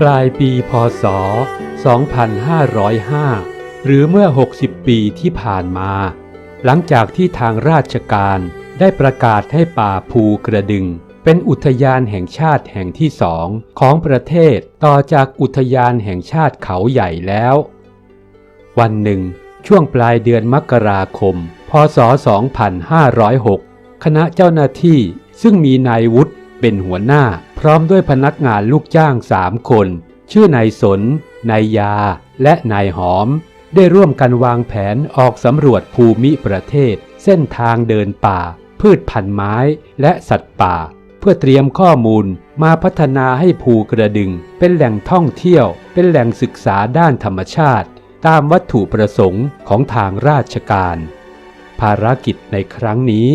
ปลายปีพศ 2505 หรือเมื่อ 60 ปีที่ผ่านมา หลังจากที่ทางราชการได้ประกาศให้ป่าภูกระดึง เป็นอุทยานแห่งชาติแห่งที่สองของประเทศต่อจากอุทยานแห่งชาติเขาใหญ่แล้ว วันหนึ่ง ช่วงปลายเดือนมกราคม พศ 2506 คณะเจ้าหน้าที่ซึ่งมีนายวุฒิ เป็นหัวหน้าพร้อมด้วยพนักงานลูกจ้างสามคน ชื่อนายสน นายยา และนายหอม ได้ร่วมกันวางแผนออกสำรวจภูมิประเทศ เส้นทางเดินป่า พืชพันธุ์ไม้ และสัตว์ป่า เพื่อเตรียมข้อมูลมาพัฒนาให้ภูกระดึง เป็นแหล่งท่องเที่ยว เป็นแหล่งศึกษาด้านธรรมชาติ ตามวัตถุประสงค์ของทางราชการ ภารกิจในครั้งนี้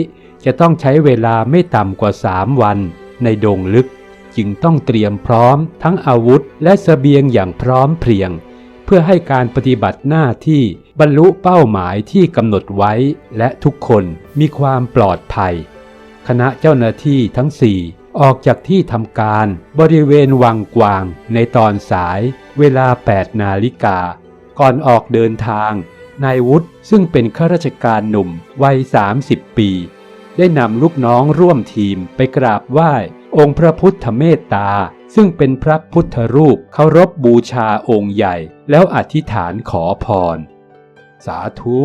จะต้องใช้เวลาไม่ต่ำกว่าสามวัน ในดงลึกจึงต้องเตรียมพร้อมทั้งอาวุธและเสบียงอย่างพร้อมเพรียง เพื่อให้การปฏิบัติหน้าที่บรรลุเป้าหมายที่กำหนดไว้ และทุกคนมีความปลอดภัย คณะเจ้าหน้าที่ทั้งสี่ออกจากที่ทำการบริเวณวังกวางในตอนสายเวลา 8 นาฬิกา ก่อนออกเดินทางนายวุฒิซึ่งเป็นข้าราชการหนุ่มวัย 30 ปี ได้นำลูกน้องร่วมทีมไปกราบไหว้ องค์พระพุทธเมตตา ซึ่งเป็นพระพุทธรูปเคารพบูชาองค์ใหญ่ แล้วอธิษฐานขอพร สาธุ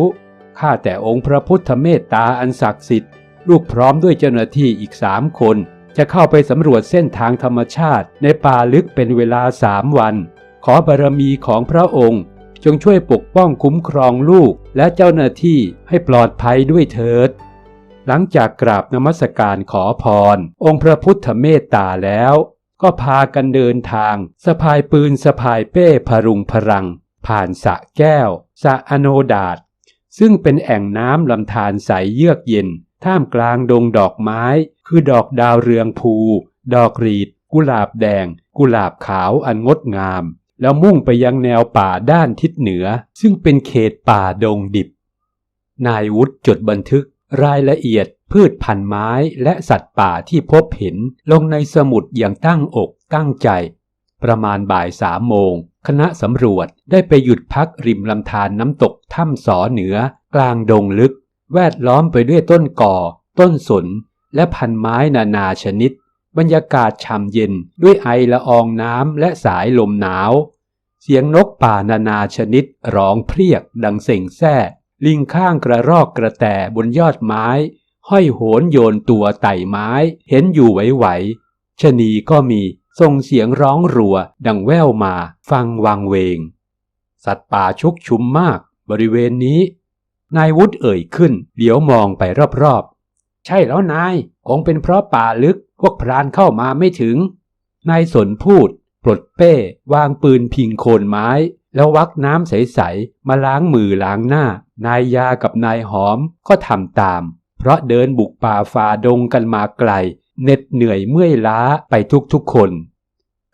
ข้าแต่องค์พระพุทธเมตตาอันศักดิ์สิทธิ์ลูกพร้อมด้วยเจ้าหน้าที่อีกสามคน จะเข้าไปสำรวจเส้นทางธรรมชาติในป่าลึกเป็นเวลาสามวัน ขอบารมีของพระองค์ จงช่วยปกป้องคุ้มครองลูกและเจ้าหน้าที่ให้ปลอดภัยด้วยเถิด หลังจากกราบนมัสการขอพร องค์พระพุทธเมตตาแล้ว ก็พากันเดินทาง สะพายปืนสะพายเป้พรุงพรัง ผ่านสะแก้ว สะอโนดาตซึ่งเป็นแอ่งน้ำลำธารใสเยือกเย็น ท่ามกลางดงดอกไม้ คือดอกดาวเรืองภู ดอกรีด กุหลาบแดง กุหลาบขาวอันงดงาม แล้วมุ่งไปยังแนวป่าด้านทิศเหนือ ซึ่งเป็นเขตป่าดงดิบ นายวุฒิจดบันทึก รายละเอียดพืชพันธุ์ไม้และสัตว์ป่าที่พบเห็นลงในสมุดอย่างตั้งอกตั้งใจ ประมาณบ่ายสามโมง คณะสำรวจได้ไปหยุดพักริมลำธารน้ำตกถ้ำสอเหนือ กลางดงลึก แวดล้อมไปด้วยต้นก่อ ต้นสน และพันไม้นานาชนิด บรรยากาศช่ำเย็นด้วยไอละอองน้ำและสายลมหนาว เสียงนกป่านานาชนิดร้องเพรียกดังเส่งแซ่ ลิงข้างกระรอกกระแตบนยอดไม้ ห้อยโหนโยนตัวไต่ไม้ เห็นอยู่ไหวๆชะนีก็มีส่งเสียงร้องรัว ดังแว่วมา ฟังวังเวง สัตว์ป่าชุกชุมมาก บริเวณนี้ นายวุฒิเอ่ยขึ้นเหลียวมองไปรอบๆ ใช่แล้วนายคงเป็นเพราะป่าลึกพวกพรานเข้ามาไม่ถึง นายสนพูด ปลดเป้ วางปืนพิงโคนไม้ แล้ววักน้ำใส ๆ มาล้างมือล้างหน้า นายยากับนายหอมก็ทำตาม เพราะเดินบุกป่าฝ่าดงกันมาไกลเหน็ดเหนื่อยเมื่อยล้าไปทุกๆคน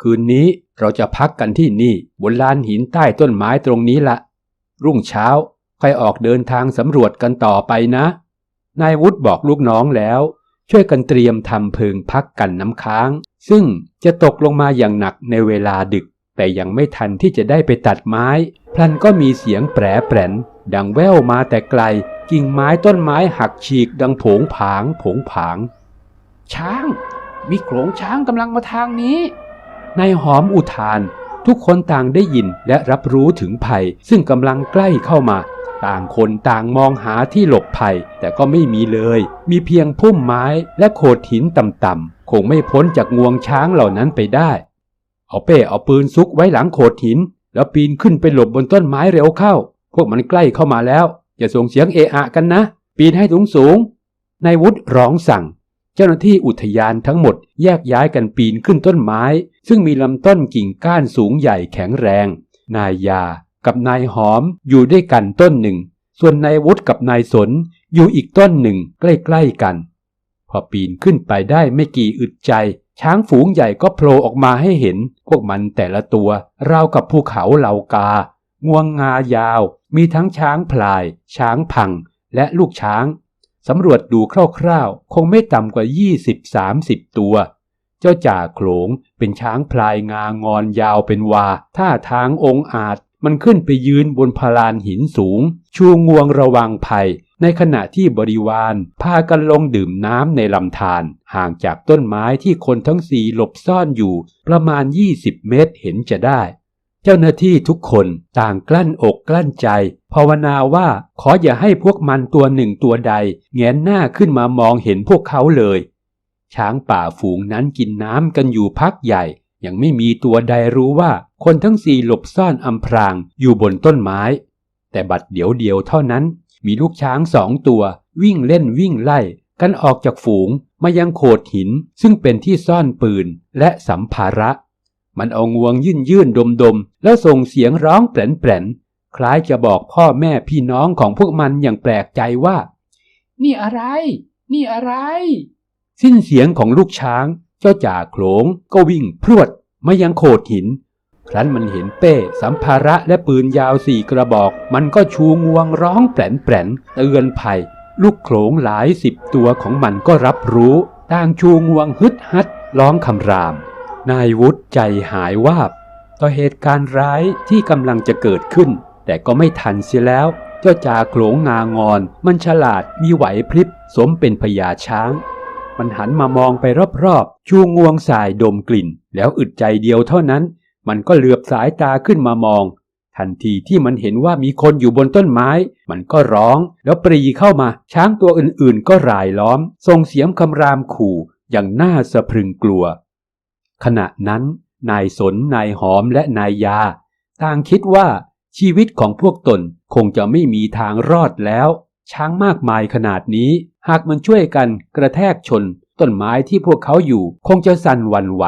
คืนนี้เราจะพักกันที่นี่บนลานหินใต้ต้นไม้ตรงนี้ละ รุ่งเช้าค่อยออกเดินทางสำรวจกันต่อไปนะ นายวุฒิบอกลูกน้องแล้ว ช่วยกันเตรียมทำเพิงพักกันน้ำค้าง ซึ่งจะตกลงมาอย่างหนักในเวลาดึก แต่ยังไม่ทันที่จะได้ไปตัดไม้ พลันก็มีเสียงแปรแปรนดังแว่วมาแต่ไกล กิ่งไม้ต้นไม้หักฉีกดังผงผางผงผาง ช้าง มีโขลงช้างกำลังมาทางนี้ นายหอมอุทาน ทุกคนต่างได้ยินและรับรู้ถึงภัย ซึ่งกำลังใกล้เข้ามา ต่างคนต่างมองหาที่หลบภัย แต่ก็ไม่มีเลย มีเพียงพุ่มไม้และโขดหินต่ำๆคงไม่พ้นจากงวงช้างเหล่านั้นไปได้ เอาเป้เอาปืนซุกไว้หลังโขดหิน แล้วปีนขึ้นไปหลบบนต้นไม้เร็วเข้า พวกมันใกล้เข้ามาแล้ว อย่าส่งเสียงเอะอะกันนะ ปีนให้สูงสูงนายวุฒิร้องสั่ง เจ้าหน้าที่อุทยานทั้งหมดแยกย้ายกันปีนขึ้นต้นไม้ ซึ่งมีลำต้นกิ่งก้านสูงใหญ่แข็งแรง นายยากับนายหอมอยู่ด้วยกันต้นหนึ่ง ส่วนนายวุฒิกับนายสนอยู่อีกต้นหนึ่งใกล้ๆกัน พอปีนขึ้นไปได้ไม่กี่อึดใจ ช้างฝูงใหญ่ก็โผล่ออกมาให้เห็น พวกมันแต่ละตัว ราวกับภูเขาเหล่ากา งวงงายาว มีทั้งช้างพลาย ช้างพัง และลูกช้าง สำรวจดูคร่าวๆ คงไม่ต่ำกว่า 20-30 ตัว เจ้าจ่าโขลงเป็นช้างพลายงางอนยาวเป็นวา ท่าทางองอาจ มันขึ้นไปยืนบนพลานหินสูง ชูงวงระวังภัย ในขณะที่บริวารพากันลงดื่มน้ำในลำธารห่างจากต้นไม้ที่คนทั้งสี่หลบซ่อนอยู่ประมาณ 20 เมตรเห็นจะได้ เจ้าหน้าที่ทุกคนต่างกลั้นอกกลั้นใจ ภาวนาว่าขออย่าให้พวกมันตัวหนึ่งตัวใดแงนหน้าขึ้นมามองเห็นพวกเขาเลย ช้างป่าฝูงนั้นกินน้ำกันอยู่พักใหญ่ ยังไม่มีตัวใดรู้ว่าคนทั้งสี่หลบซ่อนอำพรางอยู่บนต้นไม้ แต่บัดเดี๋ยวเดียวเท่านั้น มีลูกช้างสองตัว วิ่งเล่นวิ่งไล่ กันออกจากฝูงมายังโขดหินซึ่งเป็นที่ซ่อนปืนและสัมภาระ มันเอางวงยื่นยื่นดมดมๆแล้วส่งเสียงร้องแปลนแปลนๆคล้ายจะบอกพ่อแม่พี่น้องของพวกมันอย่างแปลกใจว่า นี่อะไร นี่อะไร สิ้นเสียงของลูกช้าง เจ้าจ่าโขลงก็วิ่งพรวดมายังโขดหิน ครั้นมันเห็นเป้ สัมภาระและปืนยาวสี่กระบอก มันก็ชูงวงร้องแปลนแปลนๆเตือนภัย ลูกโขลงหลายสิบตัวของมันก็รับรู้ต่างชูงวงฮึดฮัดร้องคำราม นายวุฒิใจหายวาบ ต่อเหตุการณ์ร้ายที่กำลังจะเกิดขึ้น แต่ก็ไม่ทันเสียแล้ว เจ้าจ่าโขลงงางอน มันฉลาดมีไหวพริบ สมเป็นพญาช้างมันหันมามองไปรอบๆ ชูงวงสายดมกลิ่น แล้วอึดใจเดียวเท่านั้น มันก็เหลือบสายตาขึ้นมามอง ทันทีที่มันเห็นว่ามีคนอยู่บนต้นไม้ มันก็ร้องแล้วปรีเข้ามา ช้างตัวอื่นๆ ก็รายล้อมส่งเสียงคำรามขู่อย่างน่าสะพรึงกลัว ขณะนั้น นายสนนายหอมและนายยา ต่างคิดว่าชีวิตของพวกตนคงจะไม่มีทางรอดแล้ว ช้างมากมายขนาดนี้ หากมันช่วยกันกระแทกชน ต้นไม้ที่พวกเขาอยู่คงจะสั่นวันไหว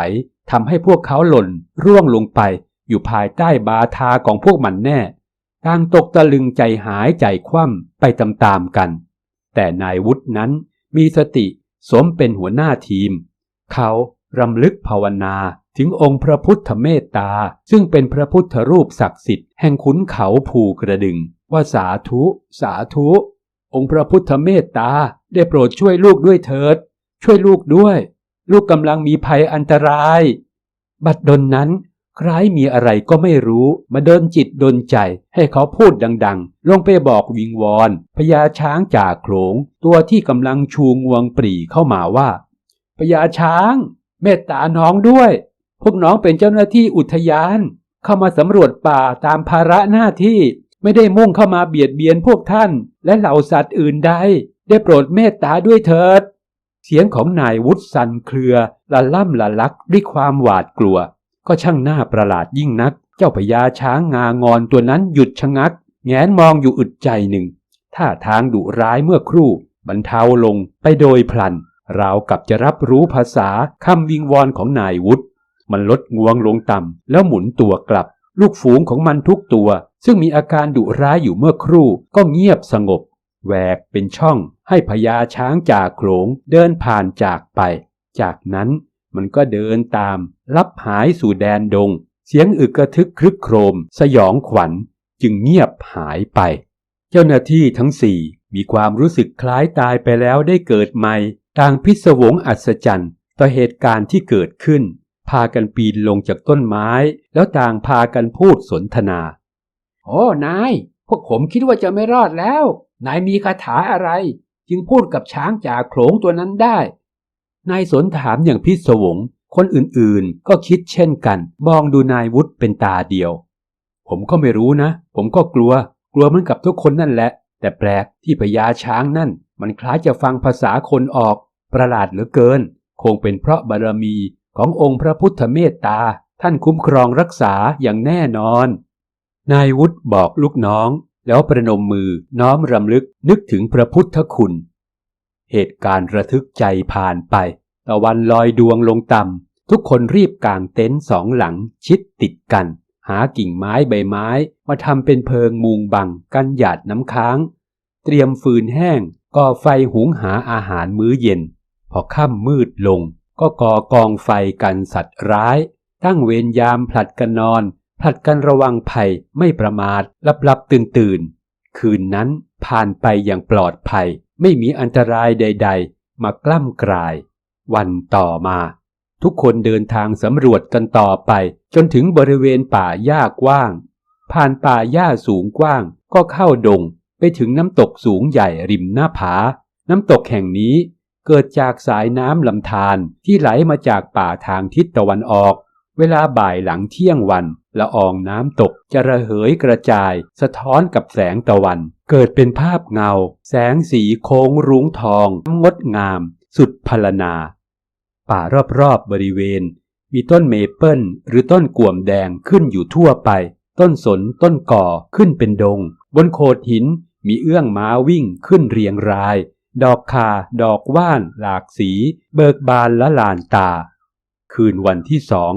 ทำให้พวกเขาหล่นร่วงลงไป อยู่ภายใต้บาทาของพวกมันแน่ต่างตกตะลึงใจหายใจคว่ำไปตามๆกัน แต่นายวุฒินั้นมีสติสมเป็นหัวหน้าทีม เขารำลึกภาวนาถึงองค์พระพุทธเมตตา ซึ่งเป็นพระพุทธรูปศักดิ์สิทธิ์แห่งขุนเขาภูกระดึง ว่าสาธุ สาธุ องค์พระพุทธเมตตาได้โปรดช่วยลูกด้วยเถิด ช่วยลูกด้วย ลูกกำลังมีภัยอันตราย บัดดลนั้น คล้ายมีอะไรก็ไม่รู้ มาเดินจิตดนใจ ให้เขาพูดดัง ๆ ลงไปบอกวิงวอนพญาช้างจ่าโขลง ตัวที่กำลังชูงวงปรีเข้ามาว่าพญาช้าง เมตตาน้องด้วย พวกน้องเป็นเจ้าหน้าที่อุทยาน เข้ามาสำรวจป่าตามภาระหน้าที่ ไม่ได้มุ่งเข้ามาเบียดเบียนพวกท่าน และเหล่าสัตว์อื่นใด ได้โปรดเมตตาด้วยเถิด เสียงของนายวุฒิสันเครือละล่ำละลักด้วยความหวาดกลัว ก็ช่างน่าประหลาดยิ่งนัก เจ้าพญาช้างงางอนตัวนั้นหยุดชะงัก แงนมองอยู่อึดใจหนึ่งท่าทางดุร้ายเมื่อครู่ บรรเทาลงไปโดยพลันราวกับจะรับรู้ภาษาคำวิงวอนของนายวุฒิมันลดงวงลงต่ำแล้วหมุนตัวกลับ ลูกฝูงของมันทุกตัว ซึ่งมีอาการดุร้ายอยู่เมื่อครู่ก็เงียบสงบ แหวกเป็นช่องให้พญาช้างจากโขลงเดินผ่านจากไป จากนั้นมันก็เดินตามลับหายสู่แดนดง เสียงอึกกระทึกครึกโครม สยองขวัญจึงเงียบหายไป เจ้าหน้าที่ทั้งสี่มีความรู้สึกคล้ายตายไปแล้วได้เกิดใหม่ต่างพิศวงอัศจรรย์ต่อเหตุการณ์ที่เกิดขึ้น พากันปีนลงจากต้นไม้ แล้วต่างพากันพูดสนทนา โอ้ นาย พวกผมคิดว่าจะไม่รอดแล้ว นายมีคาถาอะไร จึงพูดกับช้างจ่าโขลงตัวนั้นได้ นายสนถามอย่างพิศวง คนอื่นๆ ก็คิดเช่นกัน มองดูนายวุฒิเป็นตาเดียว ผมก็ไม่รู้นะ ผมก็กลัว กลัวเหมือนกับทุกคนนั่นแหละ แต่แปลกที่พญาช้างนั่น มันคล้ายจะฟังภาษาคนออก ประหลาดเหลือเกิน คงเป็นเพราะบารมีขององค์พระพุทธเมตตา ท่านคุ้มครองรักษาอย่างแน่นอน นายวุฒิบอกลูกน้อง แล้วประนมมือน้อมรำลึกนึกถึงพระพุทธคุณ เหตุการณ์ระทึกใจผ่านไปตะวันลอยดวงลงต่ำทุกคนรีบกางเต็นท์สองหลังชิดติดกัน หากิ่งไม้ใบไม้ มาทำเป็นเพิงมุงบังกันหยาดน้ำค้าง เตรียมฟืนแห้งก่อไฟหุงหาอาหารมื้อเย็น พอค่ำมืดลง ก็ก่อกองไฟกันสัตว์ร้าย ตั้งเวรยามผลัดกันนอน ผลัดกันระวังภัยไม่ประมาทลับลับตื่นตื่นๆ คืนนั้นผ่านไปอย่างปลอดภัย ไม่มีอันตรายใด ๆ มากล้ำกลาย วันต่อมา ทุกคนเดินทางสำรวจกันต่อไป จนถึงบริเวณป่าหญ้ากว้าง ผ่านป่าหญ้าสูงกว้าง ก็เข้าดง ไปถึงน้ำตกสูงใหญ่ริมหน้าผา น้ำตกแห่งนี้เกิดจากสายน้ำลำธารที่ไหลมาจากป่าทางทิศตะวันออก เวลาบ่ายหลังเที่ยงวัน ละอองน้ำตกจะระเหยกระจาย สะท้อนกับแสงตะวัน เกิดเป็นภาพเงา แสงสีโค้งรุ้งทองงดงาม สุดพรรนา ป่ารอบๆบบริเวณ มีต้นเมเปิลหรือต้นก่วมแดงขึ้นอยู่ทั่วไป ต้นสนต้นก่อขึ้นเป็นดง บนโขดหินมีเอื้องม้าวิ่งขึ้นเรียงราย ดอกคาดอกว่าน หลากสี เบิกบานละลานตา คืนวันที่สอง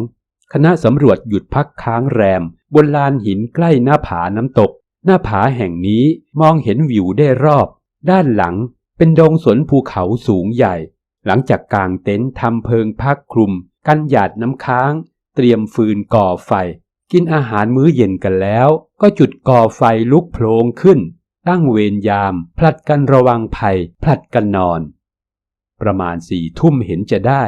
คณะสำรวจหยุดพักค้างแรม บนลานหินใกล้หน้าผาน้ำตก หน้าผาแห่งนี้มองเห็นวิวได้รอบ ด้านหลังเป็นดงสนภูเขาสูงใหญ่ หลังจากกางเต็นท์ทำเพิงพักคลุม กันหยาดน้ำค้าง เตรียมฟืนก่อไฟ กินอาหารมื้อเย็นกันแล้ว ก็จุดก่อไฟลุกโพลงขึ้น ตั้งเวรยาม ผลัดกันระวังภัย ผลัดกันนอน ประมาณสี่ทุ่มเห็นจะได้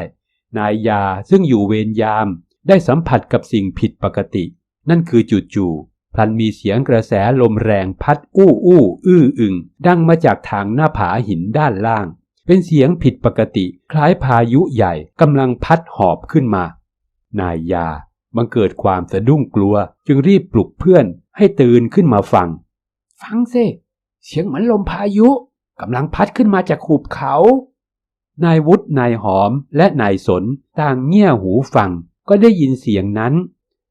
นายยาซึ่งอยู่เวรยาม ได้สัมผัสกับสิ่งผิดปกติ นั่นคือจู่ๆพลันมีเสียงกระแสลมแรงพัดอู้อู้อื้ออึง ดังมาจากทางหน้าผาหินด้านล่าง เป็นเสียงผิดปกติคล้ายพายุใหญ่กำลังพัดหอบขึ้นมา นายยาบังเกิดความสะดุ้งกลัว จึงรีบปลุกเพื่อนให้ตื่นขึ้นมาฟัง ฟังสิเสียงเหมือนลมพายุกำลังพัดขึ้นมาจากหุบเขา นายวุฒินายหอมและนายสนต่างเงี่ยหูฟัง ก็ได้ยินเสียงนั้น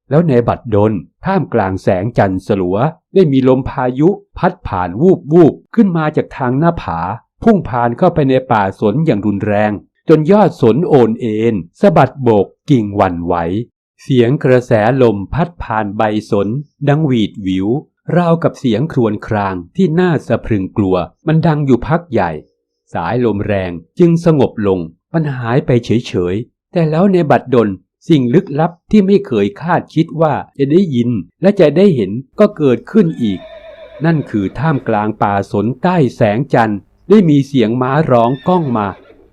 แล้วในบัดดลท่ามกลางแสงจันทร์สลัว ได้มีลมพายุพัดผ่านวูบวูบขึ้นมาจากทางหน้าผา พุ่งผ่านเข้าไปในป่าสนอย่างรุนแรง จนยอดสนโอนเอ็นสะบัดโบกกิ่งหวันไหว เสียงกระแสลมพัดผ่านใบสน ดังหวีดหวิวราวกับเสียงครวญครางที่น่าสะพรึงกลัว มันดังอยู่พักใหญ่ สายลมแรงจึงสงบลง มันหายไปเฉยๆ แต่แล้วในบัดดล สิ่งลึกลับที่ไม่เคยคาดคิดว่าจะได้ยินและจะได้เห็นก็เกิดขึ้นอีก นั่นคือท่ามกลางป่าสนใต้แสงจันทร์ ได้มีเสียงม้าร้องก้องมา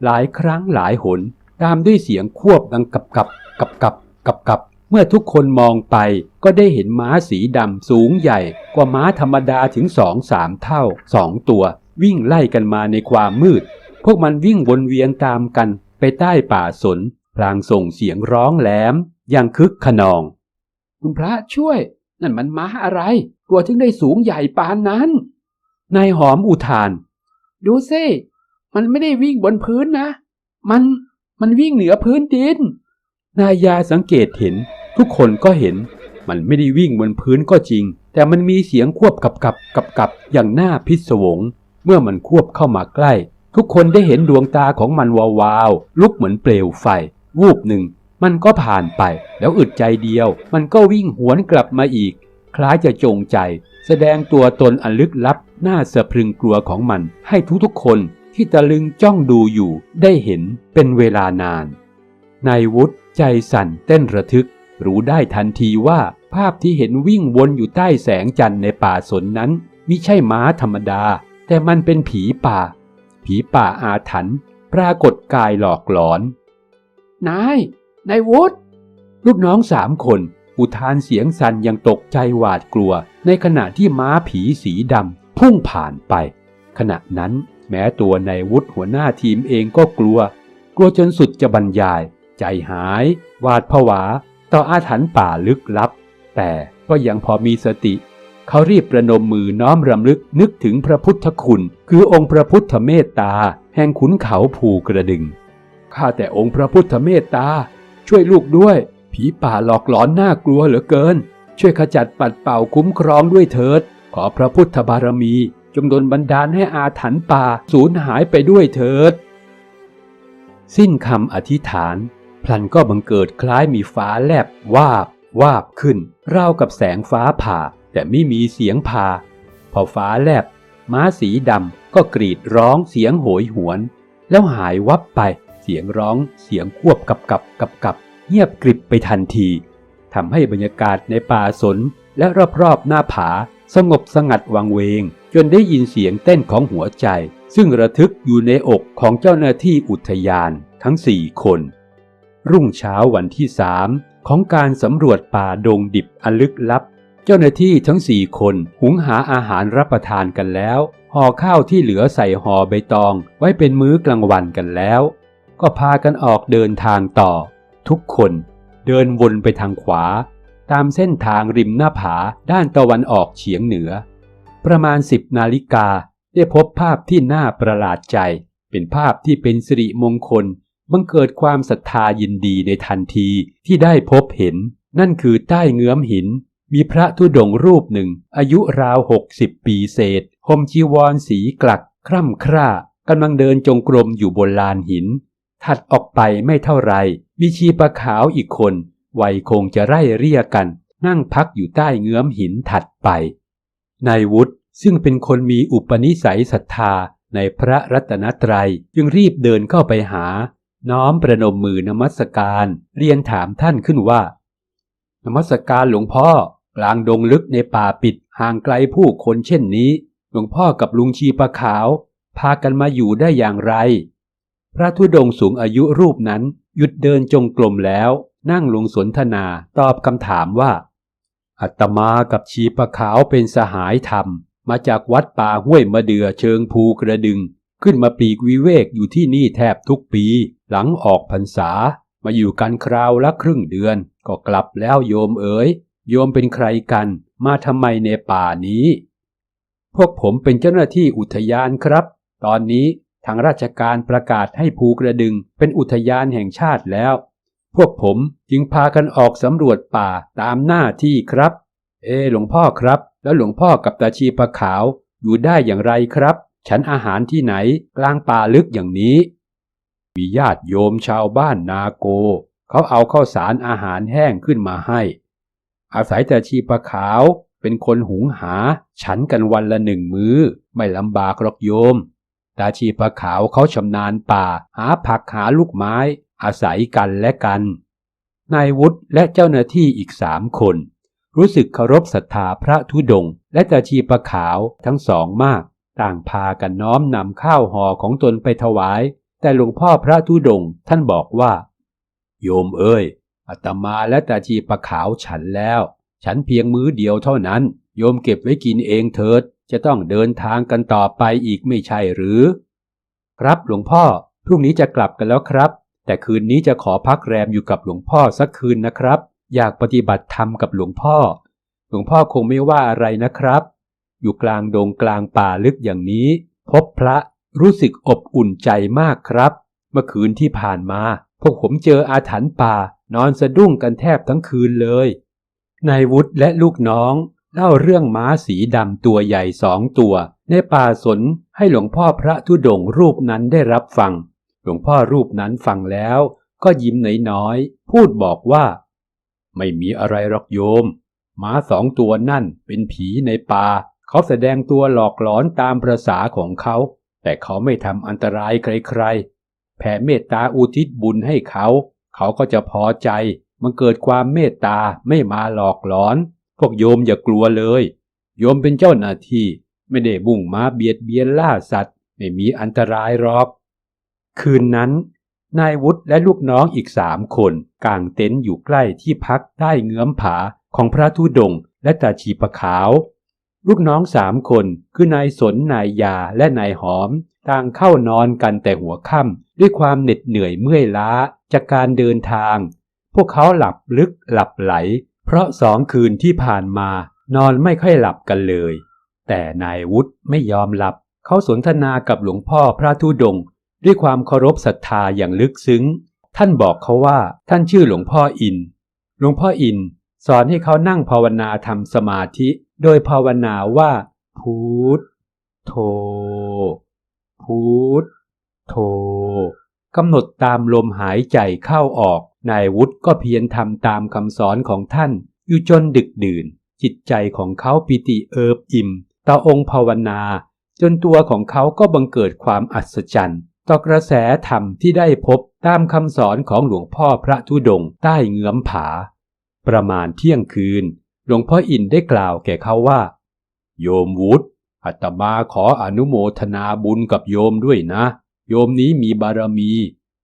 หลายครั้งหลายหน ตามด้วยเสียงควบดังกับกับกับกับกับกับ เมื่อทุกคนมองไปก็ได้เห็นม้าสีดำสูงใหญ่ กว่าม้าธรรมดาถึงสองสามเท่าสองตัว วิ่งไล่กันมาในความมืด พวกมันวิ่งวนเวียนตามกันไปใต้ป่าสน พลางส่งเสียงร้องแหลม อย่างคึกขนอง คุณพระช่วย นั่นมันม้าอะไร ตัวถึงได้สูงใหญ่ปานนั้นนายหอมอุทาน ดูสิมันไม่ได้วิ่งบนพื้นนะ มันมันวิ่งเหนือพื้นดิน นายยาสังเกตเห็น ทุกคนก็เห็น มันไม่ได้วิ่งบนพื้นก็จริง แต่มันมีเสียงควบกับกับกับกับอย่างน่าพิศวง เมื่อมันควบเข้ามาใกล้ ทุกคนได้เห็นดวงตาของมันวาวๆลุกเหมือนเปลวไฟ วูบหนึ่ง มันก็ผ่านไป แล้วอึดใจเดียว มันก็วิ่งหวนกลับมาอีก คล้ายจะจงใจ แสดงตัวตนอันลึกลับ น่าสะพรึงกลัวของมัน ให้ทุกๆคนที่ตะลึงจ้องดูอยู่ ได้เห็นเป็นเวลานาน นายวุฒิใจสั่นเต้นระทึก รู้ได้ทันทีว่าภาพที่เห็นวิ่งวนอยู่ใต้แสงจันทร์ในป่าสนนั้นมิใช่ม้าธรรมดา แต่มันเป็นผีป่า ผีป่าอาถรรพ์ปรากฏกายหลอกหลอน นาย นายวุฒิลูกน้องสามคน อุทานเสียงสั่นอย่างตกใจหวาดกลัว ในขณะที่ม้าผีสีดำพุ่งผ่านไป ขณะนั้นแม้ตัวนายวุฒิหัวหน้าทีมเองก็กลัว กลัวจนสุดจะบรรยาย ใจหายหวาดผวา ต่ออาถรรพ์ป่าลึกลับ แต่ก็ยังพอมีสติ เขารีบประนมมือน้อมรำลึกนึกถึงพระพุทธคุณ คือองค์พระพุทธเมตตา แห่งขุนเขาภูกระดึง ข้าแต่องค์พระพุทธเมตตา ช่วยลูกด้วย ผีป่าหลอกหลอนน่ากลัวเหลือเกิน ช่วยขจัดปัดเป่าคุ้มครองด้วยเถิด ขอพระพุทธบารมีจงดลบันดาลให้อาถรรพ์ป่าสูญหายไปด้วยเถิด สิ้นคำอธิษฐาน พลันก็บังเกิดคล้ายมีฟ้าแลบวาบวาบขึ้นราวกับแสงฟ้าผ่า แต่ไม่มีเสียงผ่า พอฟ้าแลบ ม้าสีดำก็กรีดร้องเสียงโหยหวน แล้วหายวับไป เสียงร้องเสียงควบกับกับกับกับเงียบกริบไปทันทีทำให้บรรยากาศในป่าสนและรอบๆหน้าผาสงบสงัดวังเวง จนได้ยินเสียงเต้นของหัวใจ ซึ่งระทึกอยู่ในอกของเจ้าหน้าที่อุทยานทั้งสี่คน รุ่งเช้าวันที่สามของการสำรวจป่าดงดิบอันลึกลับ เจ้าหน้าที่ทั้งสี่คนหุงหาอาหารรับประทานกันแล้วห่อข้าวที่เหลือใส่ห่อใบตองไว้เป็นมื้อกลางวันกันแล้ว ก็พากันออกเดินทางต่อ ทุกคนเดินวนไปทางขวา ตามเส้นทางริมหน้าผาด้านตะวันออกเฉียงเหนือ ประมาณสิบนาฬิกาได้พบภาพที่น่าประหลาดใจ เป็นภาพที่เป็นสิริมงคล บังเกิดความศรัทธายินดีในทันทีที่ได้พบเห็น นั่นคือใต้เงื้อมหิน มีพระธุดงรูปหนึ่ง อายุราวหกสิบปีเศษห่มจีวรสีกลัก คร่ำคร่ากำลังเดินจงกรมอยู่บนลานหิน ถัดออกไปไม่เท่าไรมีชีปะขาวอีกคน วัยคงจะไร่เรียกัน นั่งพักอยู่ใต้เงื้อมหินถัดไป นายวุฒิซึ่งเป็นคนมีอุปนิสัยศรัทธาในพระรัตนตรัยจึงรีบเดินเข้าไปหา น้อมประนมมือนมัสการ เรียนถามท่านขึ้นว่า นมัสการหลวงพ่อกลางดงลึกในป่าปิดห่างไกลผู้คนเช่นนี้ หลวงพ่อกับลุงชีปะขาว พากันมาอยู่ได้อย่างไร พระธุดงค์สูงอายุรูปนั้นหยุดเดินจงกรมแล้ว นั่งลงสนทนาตอบคำถามว่า อัตมากับชีปะขาวเป็นสหายธรรม มาจากวัดป่าห้วยมะเดือเชิงภูกระดึง ขึ้นมาปลีกวิเวกอยู่ที่นี่แทบทุกปี หลังออกพรรษา มาอยู่กันคราวละครึ่งเดือน ก็กลับแล้วโยมเอ๋ย โยมเป็นใครกัน มาทำไมในป่านี้ พวกผมเป็นเจ้าหน้าที่อุทยานครับ ตอนนี้ ทางราชการประกาศให้ภูกระดึงเป็นอุทยานแห่งชาติแล้ว พวกผมจึงพากันออกสำรวจป่าตามหน้าที่ครับ เอ หลวงพ่อครับ แล้วหลวงพ่อกับตาชีปะขาวอยู่ได้อย่างไรครับ ฉันอาหารที่ไหนกลางป่าลึกอย่างนี้ มีญาติโยมชาวบ้านนาโก เขาเอาข้าวสารอาหารแห้งขึ้นมาให้ อาศัยแต่ชีปะขาวเป็นคนหุงหา ฉันกันวันละหนึ่งมือ้อ ไม่ลำบากหรอกโยม ตาชีปะขาวเขาชำนาญป่า หาผักหาลูกไม้ อาศัยกันและกันนายวุฒิและเจ้าหน้าที่อีกสามคน รู้สึกเคารพศรัทธาพระธุดง และตาชีปะขาวทั้งสองมาก ต่างพากันน้อมนำข้าวห่อของตนไปถวาย แต่หลวงพ่อพระธุดงท่านบอกว่า โยมเอ้ยอาตมาและตาชีปะขาวฉันแล้ว ฉันเพียงมื้อเดียวเท่านั้น โยมเก็บไว้กินเองเถิด จะต้องเดินทางกันต่อไปอีกไม่ใช่หรือ ครับหลวงพ่อพรุ่งนี้จะกลับกันแล้วครับ แต่คืนนี้จะขอพักแรมอยู่กับหลวงพ่อสักคืนนะครับ อยากปฏิบัติธรรมกับหลวงพ่อ หลวงพ่อคงไม่ว่าอะไรนะครับ อยู่กลางดงกลางป่าลึกอย่างนี้ พบพระรู้สึกอบอุ่นใจมากครับ เมื่อคืนที่ผ่านมา พวกผมเจออาถรรพ์ป่านอนสะดุ้งกันแทบทั้งคืนเลยนายวุฒิและลูกน้อง เล่าเรื่องม้าสีดำตัวใหญ่สองตัว ในป่าสนให้หลวงพ่อพระธุดงรูปนั้นได้รับฟัง หลวงพ่อรูปนั้นฟังแล้ว ก็ยิ้มน้อยๆพูดบอกว่า ไม่มีอะไรหรอกโยมม้าสองตัวนั่นเป็นผีในป่า เขาแสดงตัวหลอกหลอนตามประษาของเขา แต่เขาไม่ทำอันตรายใครๆ แผ่เมตตาอุทิศบุญให้เขา เขาก็จะพอใจ มันเกิดความเมตตาไม่มาหลอกหลอน พวกโยมอย่ากลัวเลย โยมเป็นเจ้าหน้าที่ไม่ได้บุ่งมาเบียดเบียนล่าสัตว์ ไม่มีอันตรายหรอก คืนนั้น นายวุฒิและลูกน้องอีกสามคนกางเต็นท์อยู่ใกล้ที่พักใต้เงื้อมผาของพระธุดงค์และตาชีปะขาว ลูกน้องสามคนคือนายสนนายยาและนายหอม ต่างเข้านอนกันแต่หัวค่ำด้วยความเหน็ดเหนื่อยเมื่อยล้าจากการเดินทาง พวกเขาหลับลึกหลับไหล เพราะสองคืนที่ผ่านมานอนไม่ค่อยหลับกันเลย แต่นายวุฒิไม่ยอมหลับ เขาสนทนากับหลวงพ่อพระธุดง ด้วยความเคารพศรัทธาอย่างลึกซึ้ง ท่านบอกเขาว่าท่านชื่อหลวงพ่ออิน หลวงพ่ออินสอนให้เขานั่งภาวนาทำสมาธิ โดยภาวนาว่า พุทโธพุทโธ กำหนดตามลมหายใจเข้าออก นายวุฒิก็เพียรทำตามคำสอนของท่าน อยู่จนดึกดื่น จิตใจของเขาปิติเอิบอิ่ม ต่อองค์ภาวนา จนตัวของเขาก็บังเกิดความอัศจรรย์ ต่อกระแสธรรมที่ได้พบตามคำสอนของหลวงพ่อพระธุดงใต้เงื้อมผา ประมาณเที่ยงคืน หลวงพ่ออินได้กล่าวแก่เขาว่า โยมวุฒิอาตมาขออนุโมทนาบุญกับโยมด้วยนะ โยมนี้มีบารมี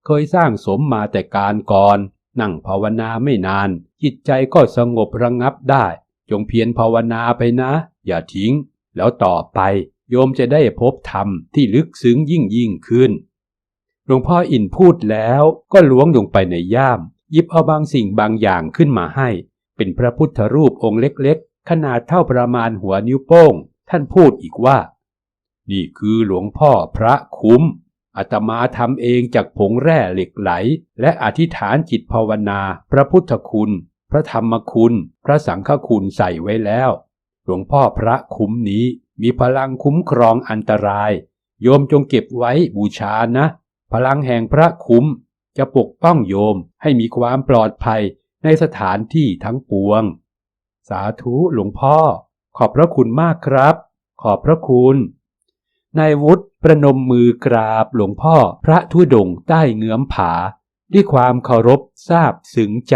เคยสร้างสมมาแต่การก่อน นั่งภาวนาไม่นาน จิตใจก็สงบระงงับได้ จงเพียรภาวนาไปนะ อย่าทิ้ง แล้วต่อไป โยมจะได้พบธรรมที่ลึกซึ้งยิ่งยิ่งขึ้น หลวงพ่ออินพูดแล้วก็ล้วงลงไปในย่าม หยิบเอาบางสิ่งบางอย่างขึ้นมาให้ เป็นพระพุทธรูปองค์เล็กๆ ขนาดเท่าประมาณหัวนิ้วโป้ง ท่านพูดอีกว่า นี่คือหลวงพ่อพระคุ้ม อาตมาทำเองจากผงแร่เหล็กไหล และอธิษฐานจิตภาวนา พระพุทธคุณ พระธรรมคุณ พระสังฆคุณใส่ไว้แล้ว หลวงพ่อพระคุ้มนี้มีพลังคุ้มครองอันตราย โยมจงเก็บไว้บูชานะ พลังแห่งพระคุ้ม จะปกป้องโยมให้มีความปลอดภัยในสถานที่ทั้งปวง สาธุหลวงพ่อ ขอบพระคุณมากครับ ขอบพระคุณ นายวุฒิประนมมือกราบหลวงพ่อพระธุดงใต้เงื้อมผา ด้วยความเคารพทราบซึ้งใจ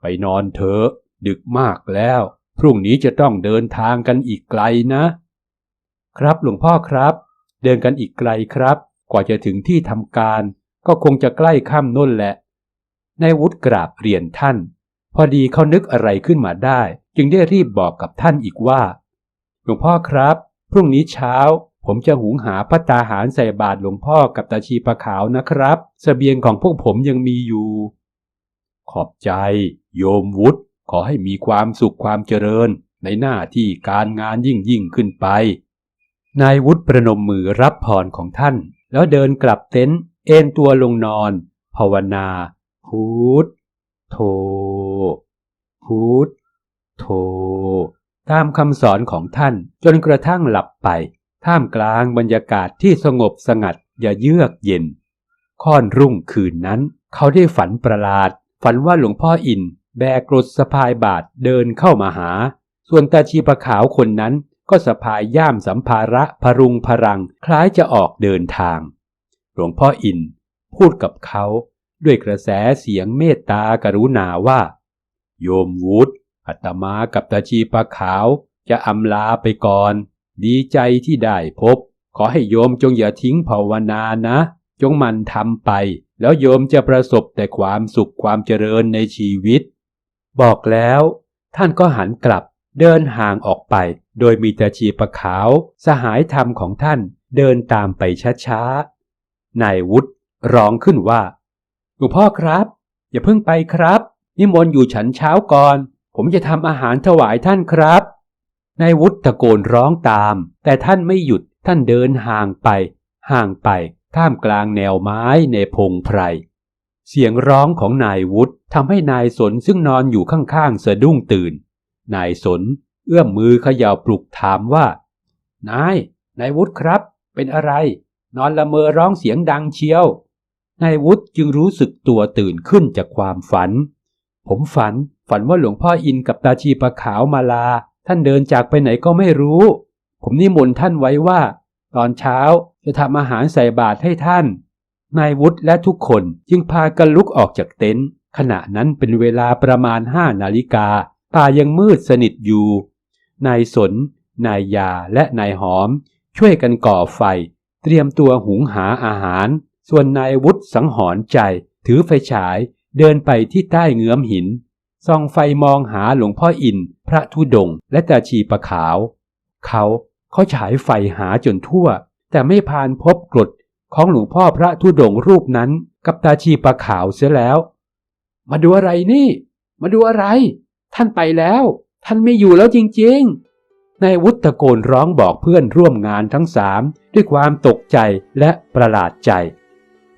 ไปนอนเถอะ ดึกมากแล้ว พรุ่งนี้จะต้องเดินทางกันอีกไกลนะ ครับหลวงพ่อครับ เดินกันอีกไกลครับ กว่าจะถึงที่ทำการก็คงจะใกล้ค่ำน้นแหละนายวุฒิกราบเรียนท่าน พอดีเขานึกอะไรขึ้นมาได้ จึงได้รีบบอกกับท่านอีกว่า หลวงพ่อครับ พรุ่งนี้เช้า ผมจะหุงหาพัตตาหารใส่บาตรหลวงพ่อกับตาชีปะขาวนะครับสเสบียงของพวกผมยังมีอยู่ ขอบใจ โยมวุฒิขอให้มีความสุขความเจริญ ในหน้าที่การงานยิ่งยิ่งขึ้นไป นายวุฒิประนมมือรับพรของท่าน แล้วเดินกลับเต็นท์เอนตัวลงนอน ภาวนาพุทโธพุทโธตามคำสอนของท่านจนกระทั่งหลับไป ท่ามกลางบรรยากาศที่สงบสงัดอย่าเยือกเย็น ค่อนรุ่งคืนนั้น เขาได้ฝันประหลาด ฝันว่าหลวงพ่ออินแบกรถสะพายบาทเดินเข้ามาหา ส่วนตาชีปะขาวคนนั้นก็สะพายย่ามสัมภาระพรุงพรังคล้ายจะออกเดินทาง หลวงพ่ออินพูดกับเขาด้วยกระแสเสียงเมตตากรุณาว่า โยมวุฒอาตมากับตาชีปะขาวจะอำลาไปก่อน ดีใจที่ได้พบ ขอให้โยมจงอย่าทิ้งภาวนานะ จงมันทำไป แล้วโยมจะประสบแต่ความสุขความเจริญในชีวิต บอกแล้ว ท่านก็หันกลับเดินห่างออกไป โดยมีตาชีปะขาว สหายธรรมของท่านเดินตามไปช้าๆนายวุฒิร้องขึ้นว่าหลวงพ่อครับ อย่าเพิ่งไปครับ นิมนต์อยู่ฉันเช้าก่อน ผมจะทำอาหารถวายท่านครับ นายวุฒิตะโกนร้องตาม แต่ท่านไม่หยุดท่านเดินห่างไป ห่างไป ท่ามกลางแนวไม้ในพงไพร เสียงร้องของนายวุฒิทำให้นายสนซึ่งนอนอยู่ข้างๆสะดุ้งตื่น นายสน เอื้อมมือเขย่าปลุกถามว่า นาย นายวุฒิครับ เป็นอะไร นอนละเมอร้องเสียงดังเชียวนายวุฒิจึงรู้สึกตัวตื่นขึ้นจากความฝัน ผมฝัน ฝันว่าหลวงพ่ออินกับตาชีปะขาวมาลา ท่านเดินจากไปไหนก็ไม่รู้ ผมนิมนต์ท่านไว้ว่า ตอนเช้าจะทำอาหารใส่บาตรให้ท่าน นายวุฒิและทุกคนจึงพากันลุกออกจากเต็นท์ขณะนั้นเป็นเวลาประมาณห้านาฬิกา ป่ายังมืดสนิทอยู่ นายสน นายยาและนายหอม ช่วยกันก่อไฟ เตรียมตัวหุงหาอาหาร ส่วนนายวุฒิสังหรณ์ใจ ถือไฟฉายเดินไปที่ใต้เงื้อมหินส่องไฟมองหาหลวงพ่ออิน ระธุดงและตาชีปะขาว เขาเขาฉายไฟหาจนทั่ว แต่ไม่พานพบกรดของหลวงพ่อพระธุดงรูปนั้นกับตาชีปะขาวเสียแล้ว มาดูอะไรนี่ มาดูอะไร ท่านไปแล้ว ท่านไม่อยู่แล้วจริงๆนายวุฒตะโกนร้องบอกเพื่อนร่วมงานทั้งสามด้วยความตกใจและประหลาดใจ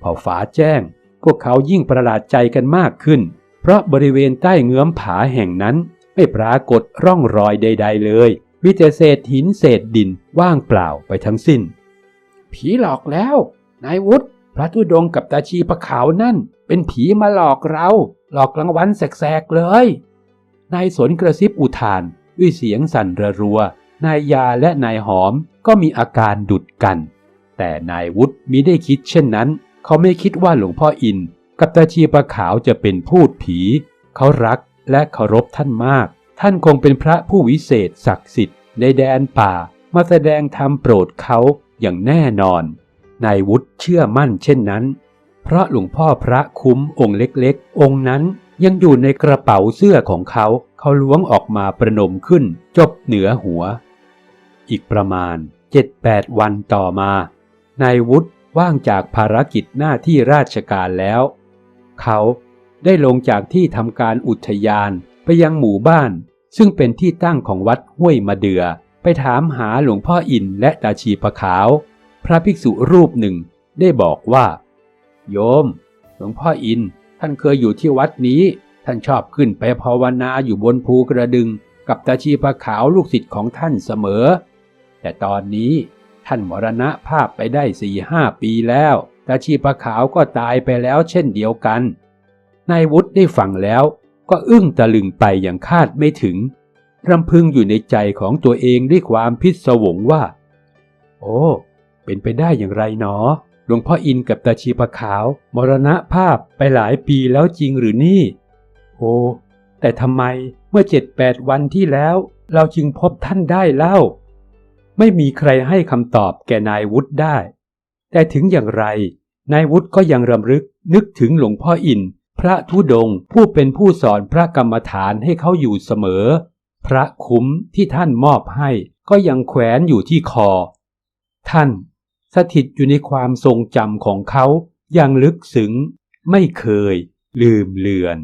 พอฟ้าแจ้ง พวกเขายิ่งประหลาดใจกันมากขึ้น เพราะบริเวณใต้เงื้อมผาแห่งนั้น ไม่ปรากฏร่องรอยใด ๆ เลย วิแต่เศษหินเศษดินว่างเปล่าไปทั้งสิ้น ผีหลอกแล้ว นายวุฒิพระธุดงกับตาชีปะขาวนั่น เป็นผีมาหลอกเรา หลอกกลางวันแสกๆเลย นายสนกระซิบอุทานด้วยเสียงสั่นระรัว นายยาและนายหอมก็มีอาการดุดกัน แต่นายวุฒิมิได้คิดเช่นนั้น เขาไม่คิดว่าหลวงพ่ออิน กับตาชีปะขาวจะเป็นพูดผี เขารัก และเคารพท่านมาก ท่านคงเป็นพระผู้วิเศษศักดิ์สิทธิ์ในแดนป่า มาแสดงธรรมโปรดเขาอย่างแน่นอน นายวุฒิเชื่อมั่นเช่นนั้น เพราะหลวงพ่อพระคุ้มองค์เล็กๆ องค์นั้นยังอยู่ในกระเป๋าเสื้อของเขาเขาล้วงออกมาประนมขึ้น จบเหนือหัว อีกประมาณ7-8วันต่อมานายวุฒิว่างจากภารกิจหน้าที่ราชการแล้ว เขา ได้ลงจากที่ทำการอุทยานไปยังหมู่บ้าน ซึ่งเป็นที่ตั้งของวัดห้วยมะเดือ ไปถามหาหลวงพ่ออินและตาชีปะขาว พระภิกษุรูปหนึ่งได้บอกว่า โยม หลวงพ่ออินท่านเคยอยู่ที่วัดนี้ ท่านชอบขึ้นไปภาวนาอยู่บนภูกระดึง กับตาชีปะขาวลูกศิษย์ของท่านเสมอ แต่ตอนนี้ท่านมรณภาพไปได้สี่ห้าปีแล้วตาชีปะขาวก็ตายไปแล้วเช่นเดียวกัน นายวุฒิได้ฟังแล้วก็อึ้งตะลึงไปอย่างคาดไม่ถึง รำพึงอยู่ในใจของตัวเองด้วยความพิศวงว่า โอ้ เป็นไปได้อย่างไรหนอ หลวงพ่ออินกับตาชีปะขาว มรณภาพไปหลายปีแล้วจริงหรือนี่ โอ้ แต่ทำไมเมื่อเจ็ดแปดวันที่แล้ว เราจึงพบท่านได้เล่า ไม่มีใครให้คำตอบแก่นายวุฒิได้ แต่ถึงอย่างไร นายวุฒิก็ยังรำลึกนึกถึงหลวงพ่ออิน พระธุดงผู้เป็นผู้สอนพระกรรมฐานให้เขาอยู่เสมอ พระคุ้มที่ท่านมอบให้ก็ยังแขวนอยู่ที่คอ ท่าน สถิตอยู่ในความทรงจำของเขาอย่างลึกซึ้งไม่เคยลืมเลือน